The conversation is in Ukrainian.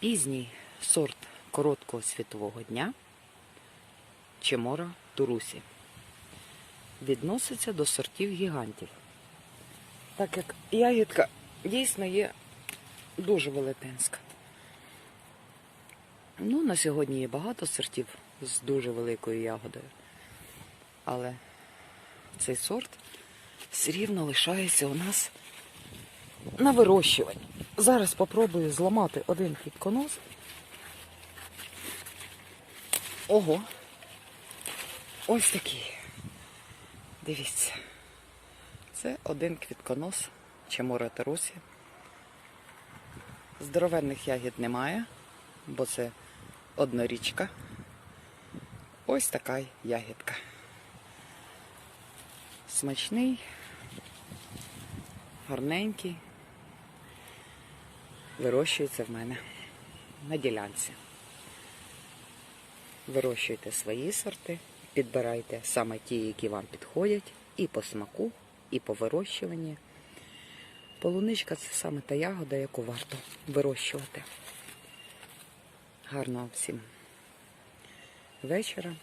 Пізній сорт короткого світового дня Чемора Турусі. Відноситься до сортів гігантів. Так як ягідка дійсно є дуже велетенська. Ну, на сьогодні є багато сортів з дуже великою ягодою. Але цей сорт все рівно лишається у нас на вирощуванні. Зараз спробую зламати один квітконос. Ого. Ось такий. Дивіться. Це один квітконос Чемора Тарусі. Здоровенних ягід немає, бо це однорічка. Ось така ягідка. Смачний, гарненький. Вирощується в мене на ділянці. Вирощуйте свої сорти, підбирайте саме ті, які вам підходять, і по смаку, і по вирощуванні. Полуничка це саме та ягода, яку варто вирощувати. Гарного всім вечора.